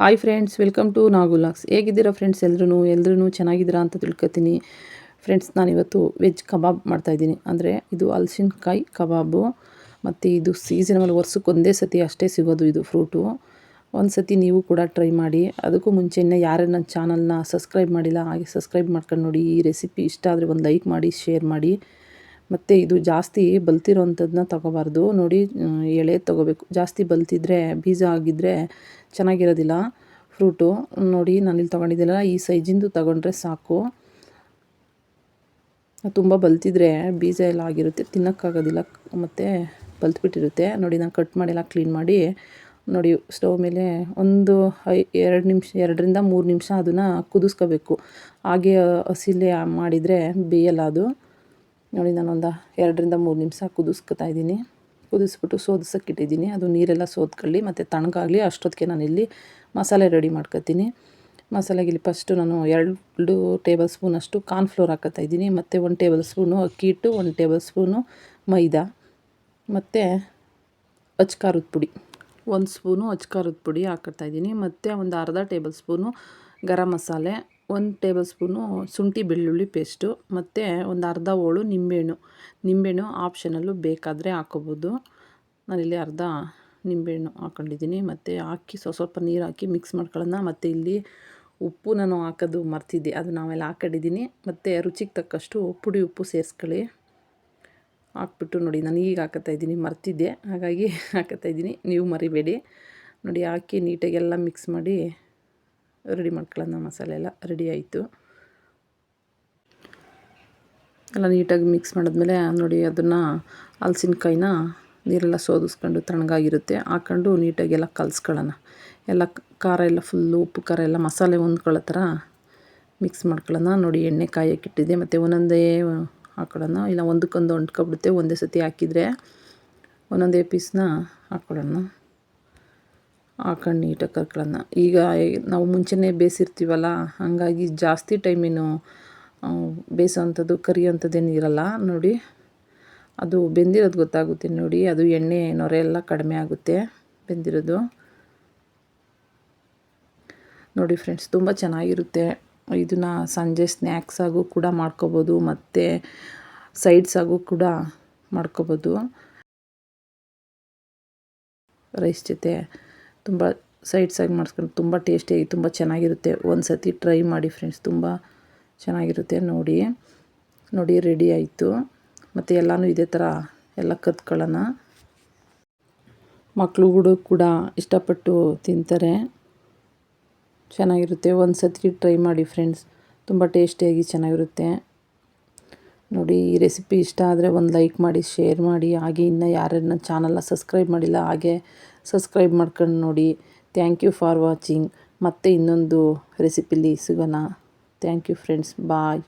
Hi friends welcome to ನಾಗುಲಾಕ್ಸ್ ಹೇಗಿದ್ದೀರಾ friends ಎಲ್ಲರೂ ಎಲ್ಲರೂ ಚೆನ್ನಾಗಿದ್ದೀರಾ ಅಂತ ತಿಳ್ಕೊತೀನಿ. ಫ್ರೆಂಡ್ಸ್ ನಾನಿವತ್ತು ವೆಜ್ ಕಬಾಬ್ ಮಾಡ್ತಾಯಿದ್ದೀನಿ ಅಂದರೆ ಇದು ಹಲ್ಸಿನಕಾಯಿ ಕಬಾಬು ಮತ್ತು ಇದು ಸೀಸನಲ್ ವರ್ಷಕ್ಕೆ ಒಂದೇ ಸತಿ ಅಷ್ಟೇ ಸಿಗೋದು ಇದು ಫ್ರೂಟು ಒಂದು ಸತಿ ನೀವು ಕೂಡ ಟ್ರೈ ಮಾಡಿ. ಅದಕ್ಕೂ ಮುಂಚೆನೇ ಯಾರೇ ನನ್ನ ಚಾನಲ್ನ ಸಬ್ಸ್ಕ್ರೈಬ್ ಮಾಡಿಲ್ಲ, ಹಾಗೆ ಸಬ್ಸ್ಕ್ರೈಬ್ ಮಾಡ್ಕೊಂಡು ನೋಡಿ. ಈ ರೆಸಿಪಿ ಇಷ್ಟ ಆದರೆ ಒಂದು ಲೈಕ್ ಮಾಡಿ ಶೇರ್ ಮಾಡಿ. ಮತ್ತು ಇದು ಜಾಸ್ತಿ ಬಲ್ತಿರೋವಂಥದ್ದನ್ನ ತಗೋಬಾರ್ದು. ನೋಡಿ ಎಳೆ ತಗೋಬೇಕು. ಜಾಸ್ತಿ ಬಲ್ತಿದ್ರೆ, ಬೀಜ ಆಗಿದ್ದರೆ ಚೆನ್ನಾಗಿರೋದಿಲ್ಲ ಫ್ರೂಟು. ನೋಡಿ, ನಾನಿಲ್ಲಿ ತೊಗೊಂಡಿದ್ದಿಲ್ಲ ಈ ಸೈಜಿಂದು ತಗೊಂಡ್ರೆ ಸಾಕು. ತುಂಬ ಬಲ್ತಿದ್ರೆ ಬೀಜ ಎಲ್ಲ ಆಗಿರುತ್ತೆ. ತಿನ್ನೋಕ್ಕಾಗೋದಿಲ್ಲ, ಮತ್ತು ಬಲ್ತ್ಬಿಟ್ಟಿರುತ್ತೆ. ನೋಡಿ, ನಾನು ಕಟ್ ಮಾಡಿ ಎಲ್ಲ ಕ್ಲೀನ್ ಮಾಡಿ, ನೋಡಿ, ಸ್ಟವ್ ಮೇಲೆ ಒಂದು ಐ, ಎರಡು ನಿಮಿಷ, ಎರಡರಿಂದ ಮೂರು ನಿಮಿಷ ಅದನ್ನು ಕುದಿಸ್ಕೋಬೇಕು. ಹಾಗೆ ಹಸಿಲೆ ಮಾಡಿದರೆ ಬೇಯಲ್ಲ ಅದು. ನೋಡಿ, ನಾನೊಂದು ಎರಡರಿಂದ ಮೂರು ನಿಮಿಷ ಕುದಿಸ್ಕೊತಾ ಇದ್ದೀನಿ. ಕುದಿಸ್ಬಿಟ್ಟು ಸೋದಿಸೋಕ್ಕಿಟ್ಟಿದ್ದೀನಿ. ಅದು ನೀರೆಲ್ಲ ಸೋದ್ಕೊಳ್ಳಿ ಮತ್ತು ತಣ್ಣಗಾಗಲಿ, ಅಷ್ಟೊತ್ತಿಗೆ ನಾನಿಲ್ಲಿ ಮಸಾಲೆ ರೆಡಿ ಮಾಡ್ಕೊತೀನಿ. ಮಸಾಲೆಗೆ ಇಲ್ಲಿ ಫಸ್ಟು ನಾನು ಎರಡು ಟೇಬಲ್ ಸ್ಪೂನಷ್ಟು ಕಾರ್ನ್ಫ್ಲೋರ್ ಹಾಕೋತಾ ಇದ್ದೀನಿ. ಮತ್ತು ಒಂದು ಟೇಬಲ್ ಸ್ಪೂನು ಅಕ್ಕಿ ಹಿಟ್ಟು, ಒಂದು ಟೇಬಲ್ ಸ್ಪೂನು ಮೈದಾ, ಮತ್ತು ಅಚ್ಕಾರದ ಪುಡಿ. ಒಂದು ಸ್ಪೂನು ಅಚ್ಕಾರದ ಪುಡಿ ಹಾಕೋತಾ ಇದ್ದೀನಿ. ಮತ್ತು ಒಂದು ಅರ್ಧ ಟೇಬಲ್ ಸ್ಪೂನು ಗರಂ ಮಸಾಲೆ. ಒಂದು ಟೇಬಲ್ ಸ್ಪೂನು ಶುಂಠಿ, ಬೆಳ್ಳುಳ್ಳಿ ಪೇಸ್ಟು ಮತ್ತು ಒಂದು ಅರ್ಧ ಹೋಳು ನಿಂಬೆಹಣ್ಣು. ನಿಂಬೆಹಣ್ಣು ಆಪ್ಷನಲ್ಲೂ ಬೇಕಾದರೆ ಹಾಕೋಬೋದು. ನಾನಿಲ್ಲಿ ಅರ್ಧ ನಿಂಬೆಹಣ್ಣು ಹಾಕ್ಕೊಂಡಿದ್ದೀನಿ ಮತ್ತು ಹಾಕಿ ಸ್ವಲ್ಪ ಸ್ವಲ್ಪ ನೀರು ಹಾಕಿ ಮಿಕ್ಸ್ ಮಾಡ್ಕೊಳ್ಳೋಣ. ಮತ್ತು ಇಲ್ಲಿ ಉಪ್ಪು ನಾನು ಹಾಕೋದು ಮರ್ತಿದ್ದೆ. ಅದು ನಾವೆಲ್ಲ ಹಾಕೊಂಡಿದ್ದೀನಿ. ಮತ್ತು ರುಚಿಗೆ ತಕ್ಕಷ್ಟು ಪುಡಿ ಉಪ್ಪು ಸೇರಿಸ್ಕೊಳ್ಳಿ. ಹಾಕ್ಬಿಟ್ಟು ನೋಡಿ, ನಾನು ಈಗ ಹಾಕತ್ತಾ ಇದ್ದೀನಿ. ಮರ್ತಿದ್ದೆ. ಹಾಗಾಗಿ ಹಾಕತ್ತಾ ಇದ್ದೀನಿ. ನೀವು ಮರಿಬೇಡಿ. ನೋಡಿ, ಹಾಕಿ ನೀಟಾಗಿ ಎಲ್ಲ ಮಿಕ್ಸ್ ಮಾಡಿ ರೆಡಿ ಮಾಡ್ಕೊಳ್ಳೋಣ ಮಸಾಲೆ ಎಲ್ಲ ರೆಡಿ ಆಯಿತು. ಎಲ್ಲ ನೀಟಾಗಿ ಮಿಕ್ಸ್ ಮಾಡಿದ್ಮೇಲೆ ನೋಡಿ ಅದನ್ನು ಹಲಸಿನಕಾಯಿನ ನೀರೆಲ್ಲ ಸೋದಿಸ್ಕೊಂಡು ತಣ್ಣಗಾಗಿರುತ್ತೆ. ಹಾಕ್ಕೊಂಡು ನೀಟಾಗಿ ಎಲ್ಲ ಕಲಿಸ್ಕೊಳ್ಳೋಣ. ಎಲ್ಲ ಖಾರ ಎಲ್ಲ ಫುಲ್ಲು ಉಪ್ಪು, ಖಾರ ಎಲ್ಲ ಮಸಾಲೆ ಹೊಂದ್ಕೊಳ್ಳೋ ಥರ ಮಿಕ್ಸ್ ಮಾಡ್ಕೊಳ್ಳೋಣ. ನೋಡಿ ಎಣ್ಣೆ ಕಾಯಕ್ಕಿಟ್ಟಿದೆ ಮತ್ತು ಒಂದೊಂದೇ ಹಾಕೊಳ್ಳೋಣ ಇಲ್ಲ ಒಂದಕ್ಕೊಂದು ಹೊಂಟ್ಕೊಬಿಡುತ್ತೆ ಒಂದೇ ಸತಿ ಹಾಕಿದರೆ ಒಂದೊಂದೇ ಪೀಸ್ನ ಹಾಕ್ಕೊಳ್ಳೋಣ. ಹಾಕೊಂಡು ನೀಟಾಗಿ ಕರ್ಕೊಳ್ಳೋಣ ಈಗ ನಾವು ಮುಂಚೆನೇ ಬೇಯಿಸಿರ್ತೀವಲ್ಲ ಹಾಗಾಗಿ ಜಾಸ್ತಿ ಟೈಮೇನು ಬೇಯಿಸೋವಂಥದ್ದು ಕರಿಯೋಂಥದ್ದೇನು ಇರಲ್ಲ. ನೋಡಿ, ಅದು ಬೆಂದಿರೋದು ಗೊತ್ತಾಗುತ್ತೆ ನೋಡಿ, ಅದು ಎಣ್ಣೆ, ನೊರೆ ಎಲ್ಲ ಕಡಿಮೆ ಆಗುತ್ತೆ ಬೆಂದಿರೋದು. ನೋಡಿ ಫ್ರೆಂಡ್ಸ್ ತುಂಬ ಚೆನ್ನಾಗಿರುತ್ತೆ. ಇದನ್ನು ಸಂಜೆ ಸ್ನ್ಯಾಕ್ಸಾಗೂ ಕೂಡ ಮಾಡ್ಕೋಬೋದು, ಮತ್ತು ಸೈಡ್ಸಾಗೂ ಕೂಡ ಮಾಡ್ಕೋಬೋದು. ರೈಸ್ ಜೊತೆ. ತುಂಬ ಸೈಡ್ಸಾಗಿ ಮಾಡಿಸ್ಕೊಂಡು ತುಂಬ ಟೇಸ್ಟಿಯಾಗಿ ತುಂಬ ಚೆನ್ನಾಗಿರುತ್ತೆ. ಒಂದು ಸತಿ ಟ್ರೈ ಮಾಡಿ ಫ್ರೆಂಡ್ಸ್, ತುಂಬ ಚೆನ್ನಾಗಿರುತ್ತೆ ನೋಡಿ. ನೋಡಿ, ರೆಡಿ ಆಯಿತು. ಮತ್ತು ಎಲ್ಲನೂ ಇದೇ ಥರ ಎಲ್ಲ ಕತ್ಕೊಳ್ಳೋಣ. ಮಕ್ಕಳುಗಳು ಕೂಡ ಇಷ್ಟಪಟ್ಟು ತಿಂತಾರೆ. ಚೆನ್ನಾಗಿರುತ್ತೆ. ಒಂದು ಸತಿ ಟ್ರೈ ಮಾಡಿ ಫ್ರೆಂಡ್ಸ್, ತುಂಬ ಟೇಸ್ಟಿಯಾಗಿ ಚೆನ್ನಾಗಿರುತ್ತೆ. ನೋಡಿ, ಈ ರೆಸಿಪಿ ಇಷ್ಟ ಆದರೆ ಒಂದು ಲೈಕ್ ಮಾಡಿ ಶೇರ್ ಮಾಡಿ. ಹಾಗೆ ಇನ್ನು ಯಾರನ್ನ ಚಾನಲ್ನ ಸಬ್ಸ್ಕ್ರೈಬ್ ಮಾಡಿಲ್ಲ, ಹಾಗೆ ಸಬ್ಸ್ಕ್ರೈಬ್ ಮಾಡ್ಕೊಂಡು ನೋಡಿ. ಥ್ಯಾಂಕ್ ಯು ಫಾರ್ ವಾಚಿಂಗ್ ಮತ್ತೆ ಇನ್ನೊಂದು ರೆಸಿಪಿಲಿ ಸಿಗೋಣ. Thank you friends bye